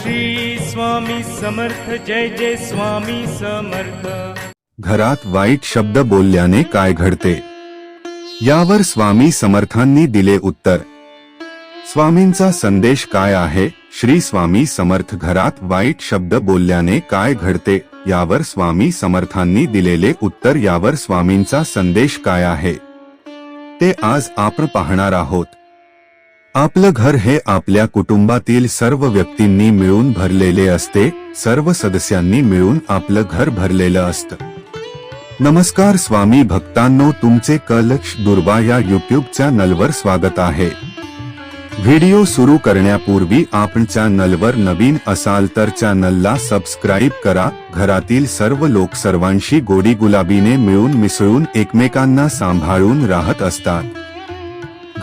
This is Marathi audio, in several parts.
श्री स्वामी समर्थ जय जय स्वामी समर्थ. घरात वाईट शब्द बोलल्याने काय घडते? यावर स्वामी समर्थांनी दिले उत्तर. स्वामींचा संदेश काय आहे? श्री स्वामी समर्थ घरात वाईट शब्द बोलल्याने काय घडते? यावर स्वामी समर्थांनी दिलेले उत्तर यावर स्वामींचा संदेश काय आहे? ते आज आपण पाहणार आहोत. आपलं घर हे आपल्या कुटुंबातील सर्व व्यक्तींनी मिळून भरलेले असते सर्व सदस्यांनी मिळून आपलं घर भरलेलं असतं. नमस्कार स्वामी भक्तांनो तुमचे कलक्ष दुर्वा या युट्यूब चॅनलवर स्वागत आहे. व्हिडिओ सुरू करण्यापूर्वी आपण चॅनलवर नवीन असाल तर चॅनलला सबस्क्राईब करा घरातील सर्व लोक सर्वांशी गोडी गुलाबीने मिळून मिसळून एकमेकांना सांभाळून राहत असतात.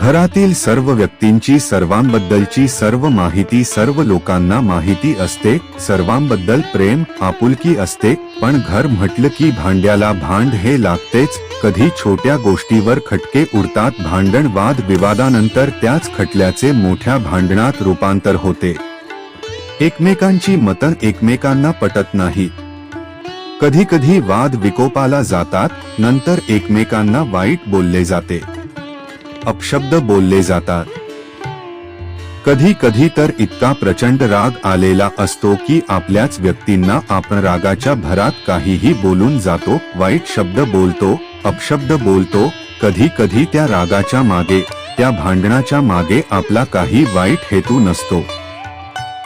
घरातील सर्व व्यक्तींची सर्वांबद्दलची सर्व माहिती सर्व लोकांना माहिती असते सर्वांबद्दल प्रेम आपुलकी असते पण घर म्हटलं की भांड्याला भांड हे लागतेच कधी छोट्या गोष्टीवर खटके उरतात भांडण वाद विवादानंतर त्याच खटल्याचे मोठ्या भांडणात रूपांतर होते. एकमेकांची मतं एकमेकांना पटत नाही. कधी कधी वाद विकोपाला जातात नंतर एकमेकांना वाईट बोलले जाते. अपशब्द बोलले जातात. कधी कधी तर इतका प्रचंड राग आलेला असतो की आपल्याच व्यक्तींना आपण रागाच्या भरात काहीही बोलून जातो वाईट शब्द बोलतो अपशब्द बोलतो कधी कधी त्या रागाच्या मागे त्या भांडणाच्या मागे आपला काही वाईट हेतू नसतो.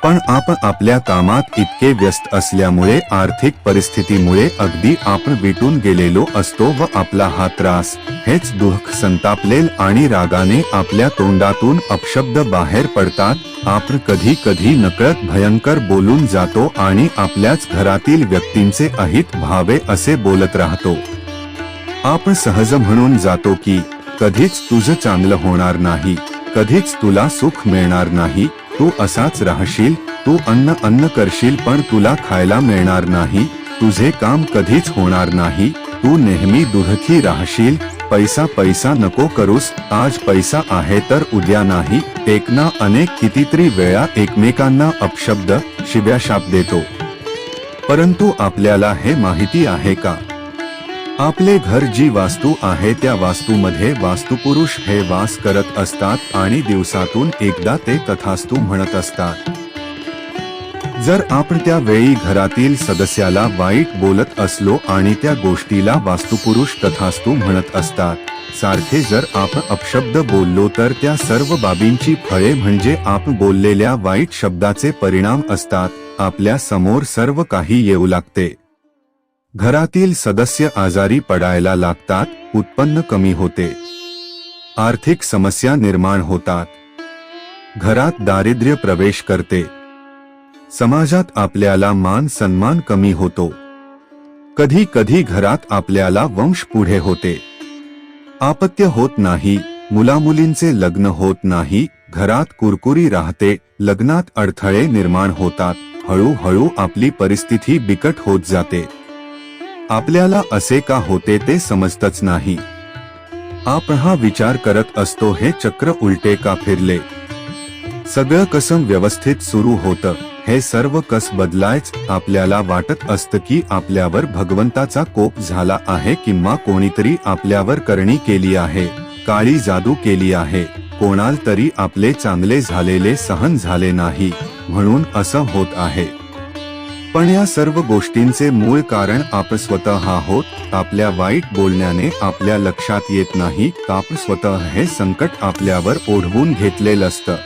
पण आपण आपल्या कामात इतके व्यस्त असल्यामुळे आर्थिक परिस्थितीमुळे अगदी आपण विटून गेलेलो असतो व आपला हा त्रास हेच दुःख संतापलेल आणि रागाने आपल्या तोंडातून अपशब्द बाहेर पडतात. आपण कधी कधी नकळत भयंकर बोलून जातो आणि आपल्याच घरातील व्यक्तींचे अहित भावे असे बोलत राहतो. आपण सहज म्हणून जातो की कधीच तुझं चांगलं होणार नाही कधीच तुला सुख मिळणार नाही तू असाच राहशील तू अन्न अन्न करशील पण तुला खायला मिळणार नाही तुझे काम कधीच होणार नाही तू नेहमी दुःखी राहशील पैसा पैसा नको करूस आज पैसा आहे तर उद्या नाही एकना अनेक कितीतरी वेळा एकमेकांना अपशब्द शिव्याशाप देतो. परंतु आपल्याला हे माहिती आहे का? आपले घर जी वास्तू आहे त्या वास्तूमध्ये वास्तुपुरुष हे वास करत असतात आणि दिवसातून एकदा ते तथास्तू म्हणत असतात. जर आपण त्या वेळी घरातील सदस्याला वाईट बोलत असलो आणि त्या गोष्टीला वास्तुपुरुष तथास्तू म्हणत असतात सारखे जर आपण अपशब्द बोललो तर त्या सर्व बाबींची फळे म्हणजे आपण बोललेल्या वाईट शब्दाचे परिणाम असतात आपल्यासमोर सर्व काही येऊ लागते. घरातील सदस्य आजारी पडायला लागतात उत्पन्न कमी होते. आर्थिक समस्या निर्माण होतात. घरात दारिद्र्य प्रवेश करते. समाजात आपल्याला मान सन्मान कमी होतो. कधी कधी घरात आपल्याला वंश पुढे होते. आपत्य होत नाही मुलामुलींचे लग्न होत नाही घरात कुरकुरी राहते लग्नात अडथळे निर्माण होतात हळूहळू आपली परिस्थिती बिकट होत जाते. आपल्याला असे का होते ते समजतच नाही. आपण हा विचार करत असतो हे चक्र उलटे का फिरले? सगळं कसं व्यवस्थित सुरू होतं? हे सर्व कस बदलायच आपल्याला वाटत असतं की आपल्यावर भगवंताचा कोप झाला आहे किंवा कोणीतरी आपल्यावर करणी केली आहे काळी जादू केली आहे कोणाल तरी आपले चांगले झालेले सहन झाले नाही म्हणून असं होत आहे. पण या सर्व गोष्टींचे मूळ कारण आपण स्वतः आहोत. आपल्या वाईट बोलण्याने आपल्या लक्षात येत नाही. आपण स्वतः हे संकट आपल्यावर ओढवून घेतलेलं असतं.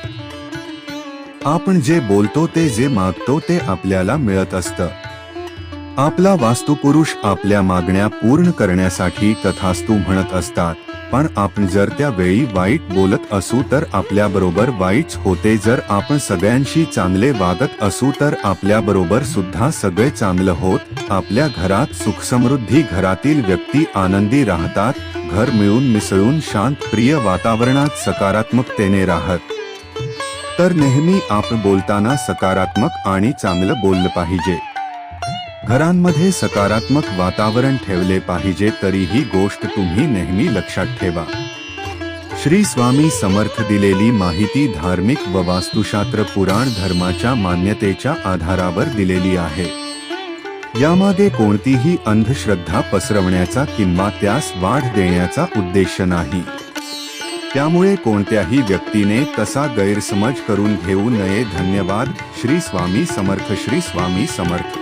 आपण जे बोलतो ते जे मागतो ते आपल्याला मिळत असतं. आपला वास्तुपुरुष आपल्या मागण्या पूर्ण करण्यासाठी तथास्तू म्हणत असतात. पण आपण जर त्या वेळी वाईट बोलत असू तर आपल्या बरोबर वाईट होते. जर आपण सगळ्यांशी चांगले वागत असू तर आपल्या बरोबर सुद्धा सगळे चांगलं होत. आपल्या घरात सुख समृद्धी घरातील व्यक्ती आनंदी राहतात. घर मिळून मिसळून शांत प्रिय वातावरणात सकारात्मकतेने राहत. तर नेहमी आपण बोलताना सकारात्मक आणि चांगलं बोललं पाहिजे. घरांमध्ये सकारात्मक वातावरण ठेवले पाहिजे तरी ही गोष्ट तुम्ही नेहमी लक्षात ठेवा. श्री स्वामी समर्थ दिलेली माहिती धार्मिक व वास्तुशास्त्र पुराण धर्माच्या मान्यतेच्या आधारावर दिलेली आहे. यामागे कोणतीही अंधश्रद्धा पसरवण्याचा किंवा त्यास वाढ देण्याचा उद्देश नाही. त्यामुळे कोणत्याही व्यक्तीने तसा गैरसमज करून घेऊ नये. धन्यवाद. श्री स्वामी समर्थ. श्री स्वामी समर्थ.